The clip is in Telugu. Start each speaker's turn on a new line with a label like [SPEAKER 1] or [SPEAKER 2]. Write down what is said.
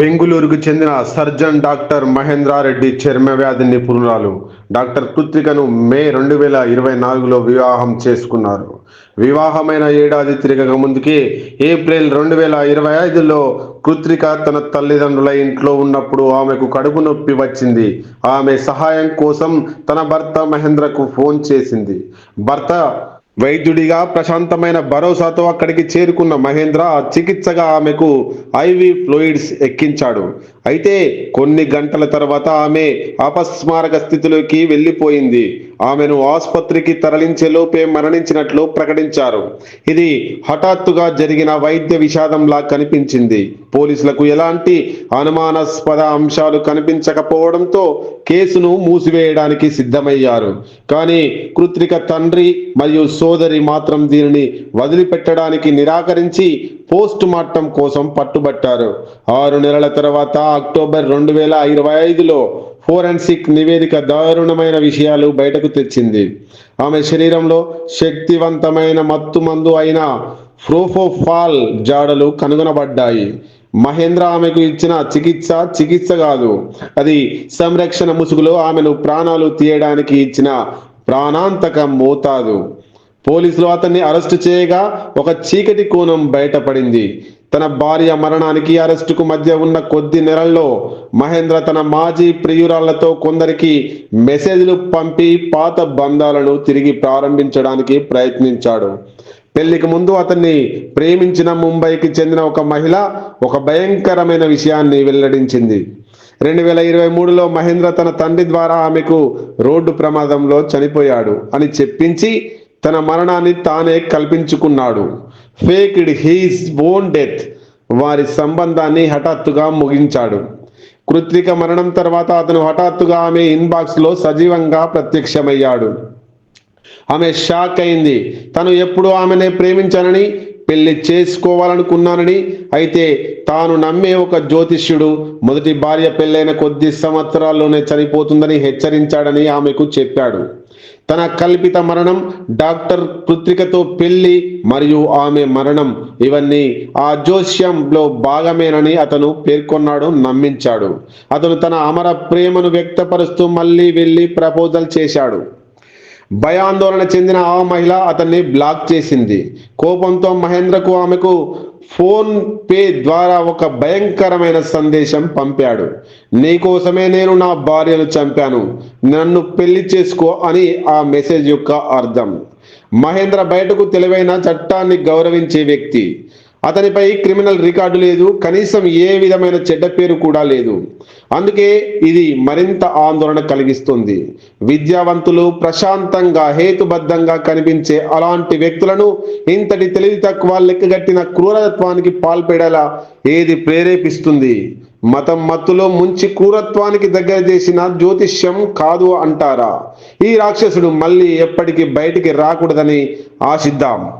[SPEAKER 1] బెంగుళూరుకు చెందిన సర్జన్ డాక్టర్ మహేంద్రారెడ్డి చర్మ వ్యాధి నిపుణురాలు. డాక్టర్ కృత్రికను మే రెండు వేల ఇరవై నాలుగులో వివాహం చేసుకున్నారు. వివాహమైన ఏడాది తిరగక ముందుకే ఏప్రిల్ రెండు వేల ఇరవై ఐదులో కృత్రిక తన తల్లిదండ్రుల ఇంట్లో ఉన్నప్పుడు ఆమెకు కడుపు నొప్పి వచ్చింది. ఆమె సహాయం కోసం తన భర్త మహేంద్రకు ఫోన్ చేసింది. భర్త వైద్యుడిగా ప్రశాంతమైన భరోసాతో అక్కడికి చేరుకున్న మహేంద్ర చికిత్సగా ఆమెకు ఐవి ఫ్లూయిడ్స్ ఎక్కించాడు. అయితే కొన్ని గంటల తర్వాత ఆమె అపస్మారక స్థితిలోకి వెళ్ళిపోయింది. ఆమెను ఆసుపత్రికి తరలించే లోపే మరణించినట్లు ప్రకటించారు. ఇది హఠాత్తుగా జరిగిన వైద్య విషాదంలా కనిపించింది. పోలీసులకు ఎలాంటి అనుమానాస్పద అంశాలు కనిపించకపోవడంతో కేసును మూసివేయడానికి సిద్ధమయ్యారు. కానీ కృత్రిక తండ్రి మరియు సోదరి మాత్రం దీనిని వదిలిపెట్టడానికి నిరాకరించి పోస్ట్ మార్టం కోసం పట్టుబట్టారు. ఆరు నెలల తర్వాత అక్టోబర్ రెండు వేల ఇరవై ఐదులో ఫోరెన్సిక్ నివేదిక దారుణమైన విషయాలు బయటకు తెచ్చింది. ఆమె శరీరంలో శక్తివంతమైన మత్తు మందు అయిన ఫ్రోఫోఫాల్ జాడలు కనుగొనబడ్డాయి. మహేంద్ర ఆమెకు ఇచ్చిన చికిత్స చికిత్స కాదు. అది సంరక్షణ ముసుగులో ఆమెను ప్రాణాలు తీయడానికి ఇచ్చిన ప్రాణాంతక మోతాదు. పోలీసులు అతన్ని అరెస్టు చేయగా ఒక చీకటి కోణం బయటపడింది. తన భార్య మరణానికి అరెస్టుకు మధ్య ఉన్న కొద్ది నెలల్లో మహేంద్ర తన మాజీ ప్రియురాళ్ళతో కొందరికి మెసేజ్లు పంపి పాత బంధాలను తిరిగి ప్రారంభించడానికి ప్రయత్నించాడు. పెళ్ళికి ముందు అతన్ని ప్రేమించిన ముంబైకి చెందిన ఒక మహిళ ఒక భయంకరమైన విషయాన్ని వెల్లడించింది. రెండు వేల ఇరవై మూడులో మహేంద్ర తన తండ్రి ద్వారా ఆమెకు రోడ్డు ప్రమాదంలో చనిపోయాడు అని చెప్పించి తన మరణాన్ని తానే కల్పించుకున్నాడు. Faked his own death. వారి సంబంధాన్ని హఠాత్తుగా ముగించాడు. కృత్రిక మరణం తర్వాత అతను హఠాత్తుగా ఆమె ఇన్బాక్స్లో సజీవంగా ప్రత్యక్షమయ్యాడు. ఆమె షాక్ అయింది. తను ఎప్పుడూ ఆమెనే ప్రేమించానని పెళ్ళి చేసుకోవాలనుకున్నానని. అయితే తాను నమ్మే ఒక జ్యోతిష్యుడు మొదటి భార్య పెళ్ళైన కొద్ది సంవత్సరాల్లోనే చనిపోతుందని హెచ్చరించాడని ఆమెకు చెప్పాడు. తన కల్పిత మరణం డాక్టర్ కృత్రికతో పెళ్ళి మరియు ఆమె మరణం ఇవన్నీ ఆ జోస్యంలో భాగమేనని అతను పేర్కొన్నాడు నమ్మించాడు. అతను తన అమర ప్రేమను వ్యక్తపరుస్తూ మళ్ళీ వెళ్ళి ప్రపోజల్ చేశాడు. భయాందోళన చెందిన ఆ మహిళ అతన్ని బ్లాక్ చేసింది. కోపంతో మహేంద్రకు ఆమెకు ఫోన్ పే ద్వారా ఒక భయంకరమైన సందేశం పంపాడు. నీకోసమే నేను నా భార్యను చంపాను. నన్ను పెళ్ళి చేసుకో అని ఆ మెసేజ్ యొక్క అర్థం. మహేంద్ర బయటకు తెలివైన చట్టాన్ని గౌరవించే వ్యక్తి. అతనిపై క్రిమినల్ రికార్డు లేదు కనీసం ఏ విధమైన చెడ్డ పేరు కూడా లేదు. అందుకే ఇది మరింత ఆందోళన కలిగిస్తుంది. విద్యావంతులు ప్రశాంతంగా హేతుబద్ధంగా కనిపించే అలాంటి వ్యక్తులను ఇంతటి తెలివి తక్కువ లెక్కగట్టిన క్రూరత్వానికి పాల్పడేలా ఏది ప్రేరేపిస్తుంది? మతం మత్తులో ముంచి క్రూరత్వానికి దగ్గర చేసిన జ్యోతిష్యం కాదు అంటారా? ఈ రాక్షసుడు మళ్ళీ ఎప్పటికీ బయటికి రాకూడదని ఆశిద్దాం.